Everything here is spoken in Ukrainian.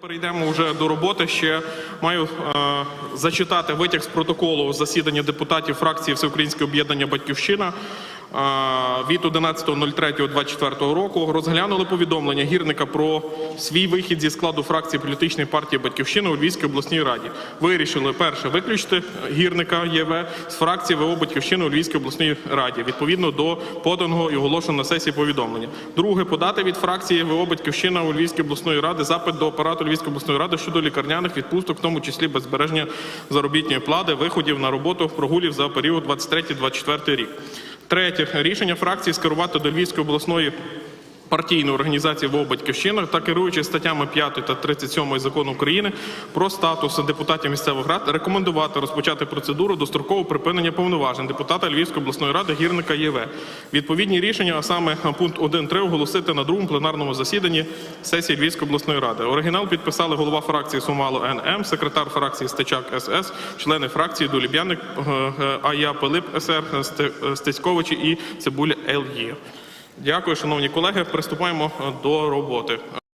Перейдемо вже до роботи. Ще маю е, зачитати витяг з протоколу засідання депутатів фракції Всеукраїнське об'єднання Батьківщина від 11.03.24 року. Розглянули повідомлення гірника про свій вихід зі складу фракції політичної партії Батьківщина у Львівській обласній раді. Вирішили перше виключити гірника ЄВ з фракції ВО Батьківщина у Львівській обласній раді відповідно до поданого і оголошеного на сесії повідомлення. Друге подати від фракції ВО Батьківщина у Львівській обласної ради запит до апарату Львівської обласної ради щодо лікарняних відпусток, в тому числі без збереження заробітної плати, виходів на роботу прогулів за період 23-24 рік. Третє рішення фракції скерувати до Львівської обласної партійної організації ВО «Батьківщина» та керуючи статтями 5 та 37 закону України про статус депутатів місцевих рад, рекомендувати розпочати процедуру дострокового припинення повноважень депутата Львівської обласної ради гірника ЄВ. Відповідні рішення, а саме пункт 1.3 оголосити на другому пленарному засіданні сесії Львівської обласної ради. Оригінал підписали голова фракції Сумало НМ, секретар фракції Стечак СС, члени фракції Дуліб'яник е, е, АЯ Пилип СР, Сте- Стецьковичі і Цибуля ЛЄ. Дякую, шановні колеги. Приступаємо е, до роботи.